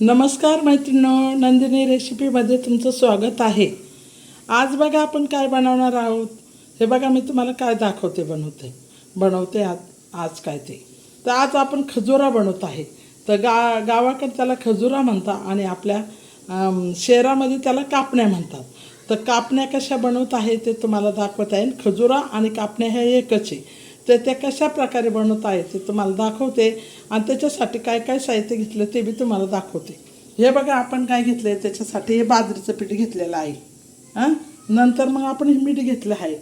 नमस्कार मैत्रिणो नंदिनी रेसिपीमध्ये तुमचं स्वागत आहे. आज बघा आपण काय बनवणार आहोत. हे बघा मी तुम्हाला काय दाखवते बनवते. बनवते आज आज काय ते. तर आज आपण खजुरा बनवत आहे. तर गा गावाकडे त्याला खजुरा म्हणतात आणि आपल्या शहरामध्ये त्याला कापण्या म्हणतात. तर कापण्या कशा बनवत आहे ते तुम्हाला दाखवत आहे खजुरा आणि कापण्या हे एकच आहे. तर त्या कशा प्रकारे बनवत आहे ते तुम्हाला दाखवते. आणि त्याच्यासाठी काय काय साहित्य घेतलं ते बी तुम्हाला दाखवते. हे बघा आपण काय घेतलं आहे त्याच्यासाठी हे बाजरीचं पीठ घेतलेलं आहे. हां? नंतर मग आपण हे मीठ घेतलं आहे.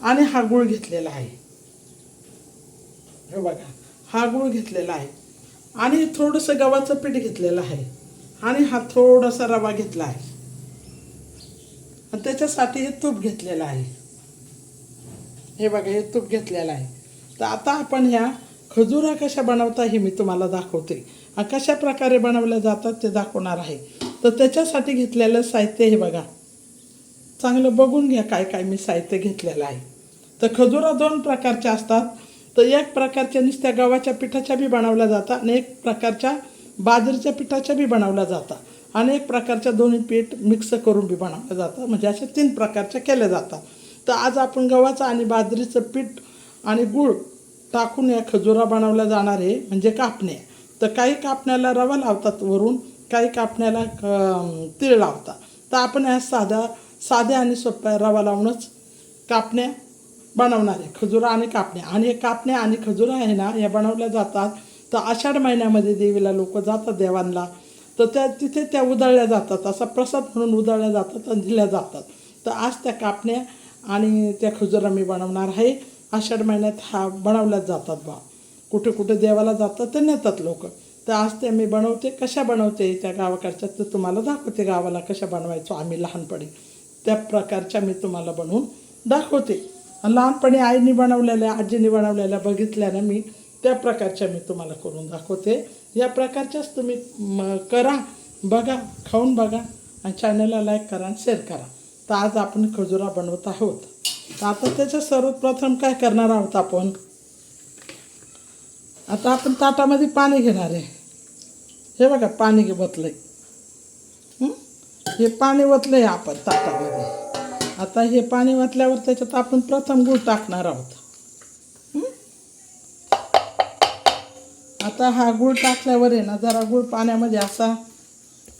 आणि हा गुळ घेतलेला आहे. हे बघा हा गुळ घेतलेला आहे. आणि थोडंसं गव्हाचं पीठ घेतलेलं आहे. आणि हा थोडासा रवा घेतला आहे. आणि त्याच्यासाठी हे तूप घेतलेलं आहे. हे बघा हे तूप घेतलेलं आहे. तर आता आपण ह्या खजुरा कशा बनवता हे मी तुम्हाला दाखवते. कशा प्रकारे बनवल्या जातात ते दाखवणार आहे. तर त्याच्यासाठी घेतलेलं साहित्य हे बघा. चांगलं बघून घ्या काय काय मी साहित्य घेतलेलं आहे. तर खजुरा दोन प्रकारच्या असतात. तर एक प्रकारच्या नुसत्या गव्हाच्या पिठाच्या बी बनवल्या जातात आणि एक प्रकारच्या बाजरीच्या पिठाच्या बी बनवल्या जातात. आणि एक प्रकारच्या दोन्ही पीठ मिक्स करून बी बनवल्या जातात. म्हणजे अशा तीन प्रकारच्या केल्या जातात. तर आज आपण गव्हाचं आणि बाजरीचं पीठ आणि गूळ टाकून या खजुरा बनवल्या जाणार आहे म्हणजे कापण्या. तर काही कापण्याला रवा लावतात वरून काही कापण्याला क तीळ लावतात. तर आपण या साध्या साध्या आणि सोप्या रवा लावूनच कापण्या बनवणार आहे खजुरा आणि कापण्या. आणि हे कापण्या आणि खजुरा आहे ना या बनवल्या जातात. तर आषाढ महिन्यामध्ये देवीला लोक जातात देवांना. तर त्या तिथे त्या उधळल्या जातात. असा प्रसाद म्हणून उधळल्या जातात आणि दिल्या जातात. तर आज त्या कापण्या आणि त्या खजुरा मी बनवणार आहे. आषाढ महिन्यात हा बनवल्या जातात बा. कुठे कुठे देवाला जातात तर नेतात लोक. तर आज ते मी बनवते कशा बनवते त्या गावाकडच्या तर तुम्हाला दाखवते गावाला कशा बनवायचो आम्ही लहानपणी. त्या प्रकारच्या मी तुम्हाला बनवून दाखवते. लहानपणी आईने बनवलेल्या आजीने बनवलेल्या बघितल्यानं मी त्या प्रकारच्या मी तुम्हाला करून दाखवते. या प्रकारच्याच तुम्ही करा बघा खाऊन बघा आणि चॅनलला लाईक करा आणि शेअर करा. तर आज आपण खजुरा बनवत आहोत. तर आता त्याच्या सर्वप्रथम काय करणार आहोत आपण? आता आपण ताटामध्ये पाणी घेणार आहे. हे बघा पाणी घे बतलंय हे? पाणी वतलंय आपण ताटामध्ये. आता हे पाणी वतल्यावर त्याच्यात आपण प्रथम गूळ टाकणार आहोत. आता हा गूळ टाकल्यावर आहे ना जरा गूळ पाण्यामध्ये असा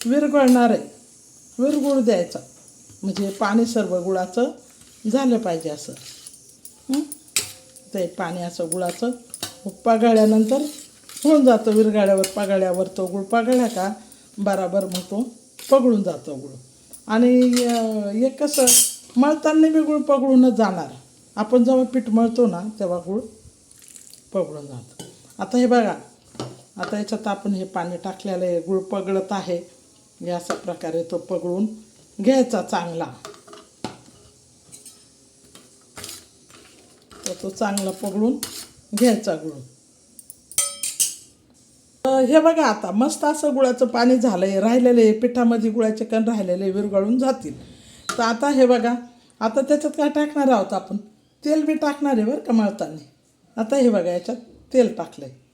विरघळणार आहे. विरगुळ द्यायचा. म्हणजे पाणी सर्व गुळाचं झालं पाहिजे असं. ते पाणी असं गुळाचं पागळल्यानंतर होऊन जातं विरगाड्यावर पागळ्यावर तो गुळ पागाळ्या का? बराबर मग तो पगळून जातो गुळ. आणि हे कसं मळताना बी गुळ पगळूनच जाणार. आपण जेव्हा पीठ मळतो ना तेव्हा गुळ पगळून जातो. आता हे बघा आता याच्यात आपण हे पाणी टाकलेलं आहे गुळ पगळत आहे. हे अशा प्रकारे तो पगळून घ्यायचा चांगला. तर तो चांगला पगळून घ्यायचा गुळ. तर हे बघा आता मस्त असं गुळाचं पाणी झालं आहे राहिलेलं आहे पिठामध्ये गुळाचे कण राहिलेले विरघळून जातील. तर आता हे बघा आता त्याच्यात काय टाकणार आहोत आपण? तेल बी टाकणार आहे बरं का मळताना? आता हे बघा याच्यात तेल टाकलं आहे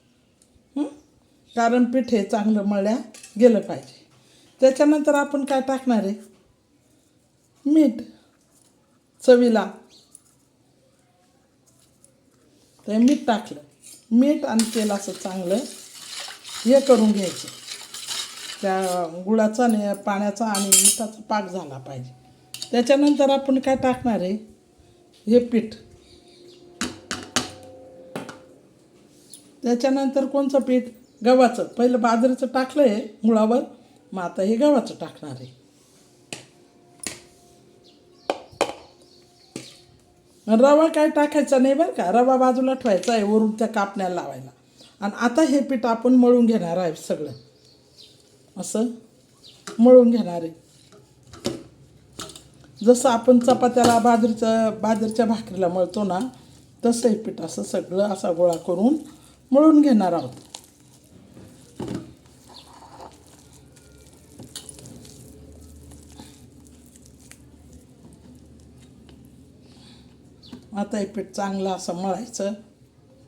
कारण पीठ हे चांगलं मळल्या गेलं पाहिजे. त्याच्यानंतर आपण काय टाकणार आहे? मीठ. चवीला. तर हे मीठ टाकलं. मीठ आणि तेल असं चांगलं हे करून घ्यायचं. त्या गुळाचा आणि पाण्याचा आणि मिठाचा पाक झाला पाहिजे. त्याच्यानंतर आपण काय टाकणार आहे? हे पीठ. त्याच्यानंतर कोणचं पीठ? गव्हाचं. पहिलं बाजरीचं टाकलं आहे मुळावर. मग आता हे गव्हाचं टाकणार आहे. रवा काय टाकायचा नाही बरं का? रवा बाजूला ठेवायचा आहे वरून त्या कापण्याला लावायला. आणि आता हे पीठ आपण मळून घेणार आहे सगळं. असं मळून घेणार आहे. जसं आपण चपात्याला बाजरीचं बाजरीच्या भाकरीला मळतो ना तसं हे पीठ असं सगळं असा गोळा करून मळून घेणार आहोत. आता हे पीठ चांगलं असं मळायचं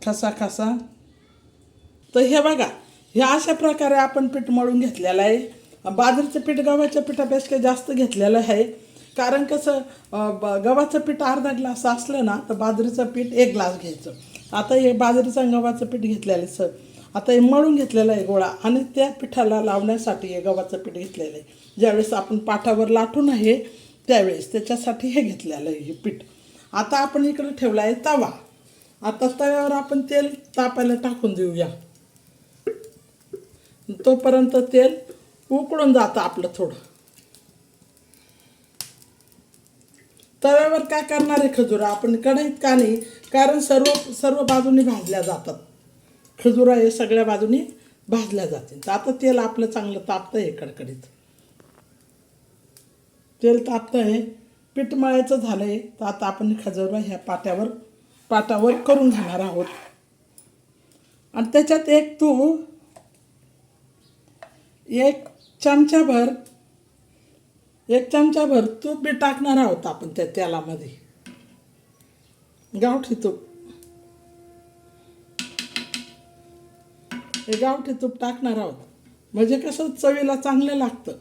खसा खसा तर हे बघा ह्या अशा प्रकारे आपण पीठ मळून घेतलेलं आहे. बाजरीचं पीठ गव्हाच्या पिठापेक्षा जास्त घेतलेलं आहे. कारण कसं ब- गव्हाचं पीठ अर्धा ग्लास असलं ना तर बाजरीचं पीठ एक ग्लास घ्यायचं. आता हे बाजरीचं गव्हाचं पीठ घेतलेलं आहे सर. आता हे मळून घेतलेलं आहे गोळा आणि त्या पिठाला लावण्यासाठी हे गव्हाचं पीठ घेतलेलं आहे. ज्यावेळेस आपण पाठावर लाटून आहे त्यावेळेस त्याच्यासाठी हे घेतलेलं आहे हे पीठ. आता आपण इकडे ठेवला आहे तवा. आता तव्यावर आपण तेल तापायला टाकून देऊया. तोपर्यंत तेल उकळून जातं आपलं थोडं. तव्यावर काय करणार आहे खजुरा? आपण कढईत का नाही? कारण सर्व सर्व बाजूनी भाजल्या जातात. खजुरा हे सगळ्या बाजूनी भाजल्या जातील. तर आता तेल आपलं चांगलं तापतं आहे कडकडीत तेल तापतं आहे पीठ मळायचं झालं आहे तर आता आपण खजुरा ह्या पाट्यावर पाटावर करून घेणार आहोत. आणि त्याच्यात एक तू एक चमचाभर एक चमचाभर तूप बी टाकणार आहोत आपण त्या तेलामध्ये. गावठी तूप. हे गावठी तूप टाकणार आहोत. म्हणजे कसं चवीला चांगलं लागतं.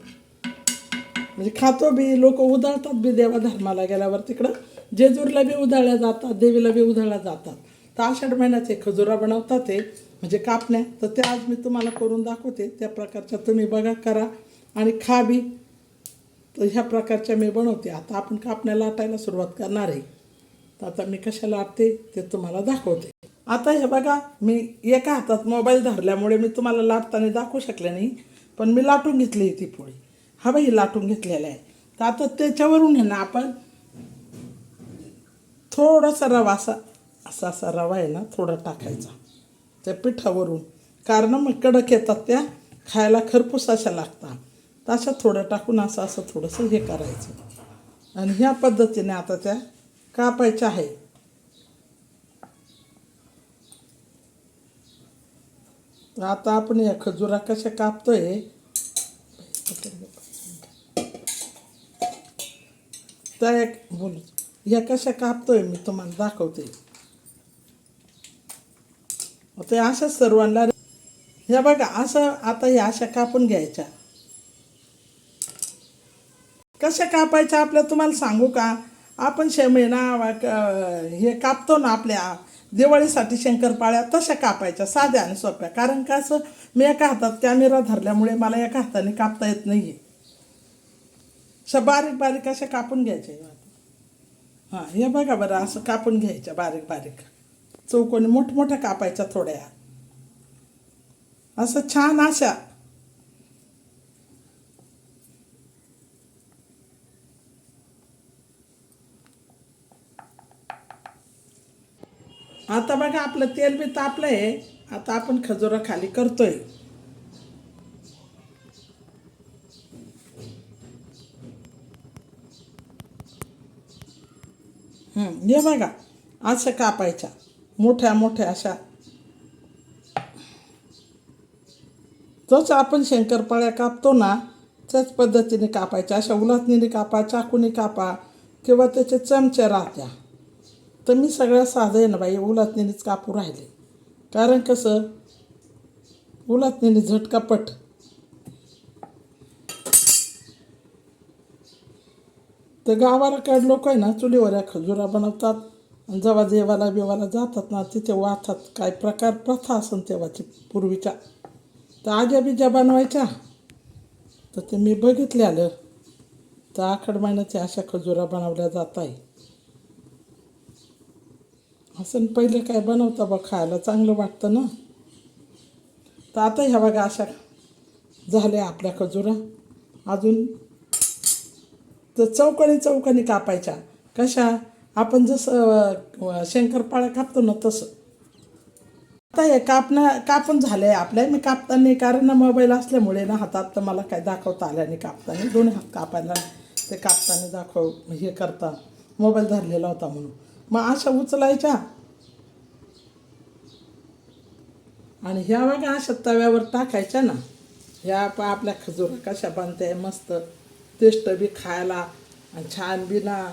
म्हणजे खातो बी लोक उधळतात बी देवा धर्माला गेल्यावर तिकडं. जेजूरला बी उधळल्या जातात देवीला बी उधळल्या जातात. तर आषाढ महिन्याचे खजुरा बनवतात ते म्हणजे कापण्या. तर ते आज मी तुम्हाला करून दाखवते. त्या प्रकारच्या तुम्ही बघा करा. आणि खा बी. तर ह्या प्रकारच्या मी बनवते. आता आपण कापण्या लाटायला सुरुवात करणार आहे. तर आता मी कशा लाटते ते तुम्हाला दाखवते. आता हे बघा मी एका हातात मोबाईल धरल्यामुळे मी तुम्हाला लाटताना दाखवू शकले नाही पण मी लाटून घेतली ती पोळी. हवाही लाटून घेतलेला आहे. तर आता त्याच्यावरून आहे ना आपण थोडासा रवा असा असा असा रवा आहे ना थोडा टाकायचा. त्या पिठावरून. कारण मग कडक येतात त्या खायला खरपूस अशा लागतात. तर अशा थोडं टाकून असं असं थोडंसं हे करायचं. आणि ह्या पद्धतीने आता त्या कापायच्या आहे आता आपण या खजुरा कशा कापतोय? त्या एक बोल या कशा कापतोय मी तुम्हाला दाखवते ते अशा सर्वांना ह्या बघा असं आता ह्या अशा कापून घ्यायच्या कशा कापायच्या आपल्या तुम्हाला सांगू का आपण शेमेना हे कापतो ना आपल्या दिवाळीसाठी शंकरपाळ्या तशा कापायच्या साध्या आणि सोप्या कारण का असं मी एका हातात कॅमेरा धरल्यामुळे मला एका हाताने कापता येत नाही अशा बारीक बारीक अशा कापून घ्यायच्या हां हे बघा बरं असं कापून घ्यायच्या बारीक बारीक. चौकोनी मोठमोठ्या कापायच्या थोड्या. असं छान अशा. आता बघा आपलं तेल बी तापलं आहे आता आपण खजुरा खाली करतोय. घे हे बघा असं कापायच्या. मोठ्या मोठ्या अशा. जसं आपण शंकरपाळ्या कापतो ना त्याच पद्धतीने कापायच्या. अशा उलातनीने कापा चाकूने कापा किंवा त्याचे चमचे राहत्या. तर मी सगळ्या साधं आहे ना बाई उलातनीनेच कापू राहिले. कारण कसं? उलटणीने झटकापट तर गावाला काय लोक आहे ना चुलीवर या खजुरा बनवतात. आणि जेव्हा देवाला बिवाला जातात ना तिथे वाहतात. काय प्रकार प्रथा असन तेव्हाची पूर्वीच्या. तर आज्या बिज्या बनवायच्या. तर ते मी बघितले आलं तर आखड महिन्याच्या अशा खजुरा बनवल्या जात आहे. असं पहिले काय बनवता बा खायला? चांगलं वाटतं ना? तर आता ह्या बघा अशा झाल्या आपल्या खजुरा. अजून तर चौकणी चौकणी कापायच्या. कशा? आपण जसं शंकरपाळा शंकरपाळ्या कापतो ना तसं. आता हे कापणं कापून झालंय आपल्या मी कापताना कारण मोबाईल असल्यामुळे ना हातात तर मला काय दाखवता आल्या नाही कापताना. दोन्ही हात कापायला ते कापताना दाखव हे करता. मोबाईल धरलेला होता म्हणून. मग अशा उचलायच्या. आणि ह्या बघा अशा तव्यावर टाकायच्या ना. ह्या आपल्या खजूर कशा बांधते मस्त. टेस्ट बी खायला आणि छान बी ना.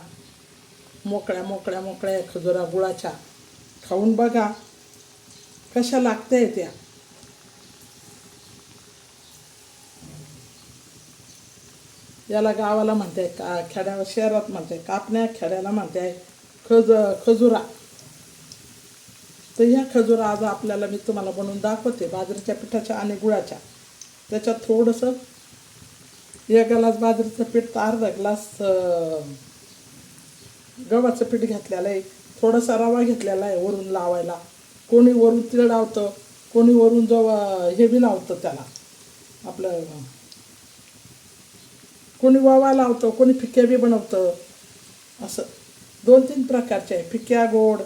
मोकळ्या मोकळ्या मोकळ्या खजुरा गुळाच्या. खाऊन बघा. कशा लागते त्या? याला गावाला म्हणते का खेड्या शहरात म्हणते कापण्या खेड्याला म्हणते खज खजुरा. तर ह्या खजुरा आज आपल्याला मी तुम्हाला बनवून दाखवते बाजरीच्या पिठाच्या आणि गुळाच्या. त्याच्यात थोडंसं एक ग्लास बाजरीचं पीठ तर अर्धा ग्लास गव्हाचं पीठ घेतलेलं आहे. थोडासा रवा घेतलेला आहे वरून लावायला. कोणी वरून तिळ लावतं कोणी वरून जो हे बी लावतं त्याला. आपलं कोणी वावा लावतं कोणी फिक्क्या बी बनवतं. असं. दोन तीन प्रकारचे आहे. फिक्या गोड.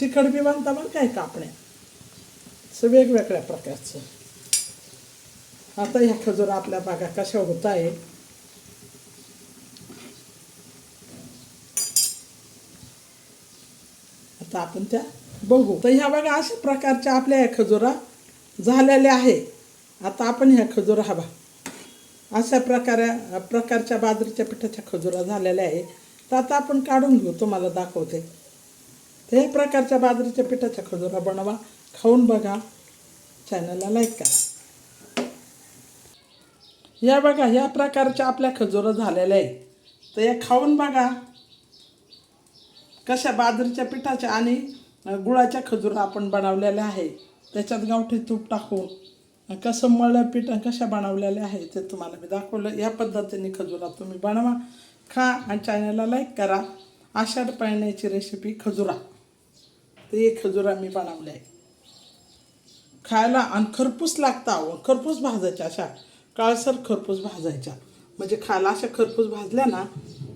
तिखट बी बनता बरं काय कापण्या असं वेगवेगळ्या प्रकारचं. आता ह्या खजूर आपल्या बागा कशा होत आहे? आता आपण त्या बघू. तर ह्या बघा अशा प्रकारच्या आपल्या ह्या खजुरा झालेल्या आहे आता आपण ह्या खजुरा हवा अशा प्रकारे प्रकारच्या बाजरीच्या पिठाच्या खजुरा झालेल्या आहे तर आता आपण काढून घेऊ तुम्हाला दाखवते. तर ह्या प्रकारच्या बाजरीच्या पिठाच्या खजुरा बनवा. खाऊन बघा. चॅनलला लाईक करा. या बघा ह्या प्रकारच्या आपल्या खजुरा झालेल्या आहे तर या खाऊन बघा. कशा बाजरीच्या पिठाच्या आणि गुळाच्या खजुरा आपण बनवलेल्या आहे त्याच्यात गावठी तूप टाकून कसं मळ पीठ कशा बनवलेल्या आहे ते तुम्हाला मी दाखवलं. या पद्धतीने खजुरा तुम्ही बनवा खा आणि चॅनलला लाईक करा. आषाढ पाळण्याची रेसिपी खजुरा. ते एक खजुरा मी बनवले आहे खायला आणि खरपूस लागता अहो. खरपूस भाजायच्या अशा. काळसर खरपूस भाजायच्या म्हणजे खायला अशा खरपूस भाजल्या ना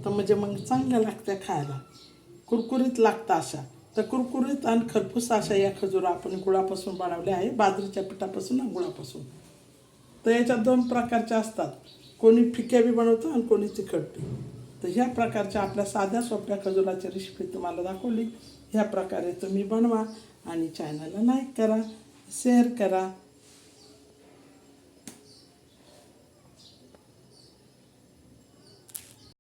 तर म्हणजे मग चांगल्या लागत्या खायला. कुरकुरीत लागतं अशा. तर कुरकुरीत आणि खरपूस अशा या खजुरा आपण गुळापासून बनवल्या आहे. बाजरीच्या पिठापासून आणि गुळापासून. तर याच्यात दोन प्रकारच्या असतात. कोणी फिक्या बी बनवतं आणि कोणी तिखट बी. तर ह्या प्रकारच्या आपल्या साध्या सोप्या खजुराची रेसिपी तुम्हाला दाखवली. ह्या प्रकारे तुम्ही बनवा आणि चॅनलला लाईक करा शेअर करा.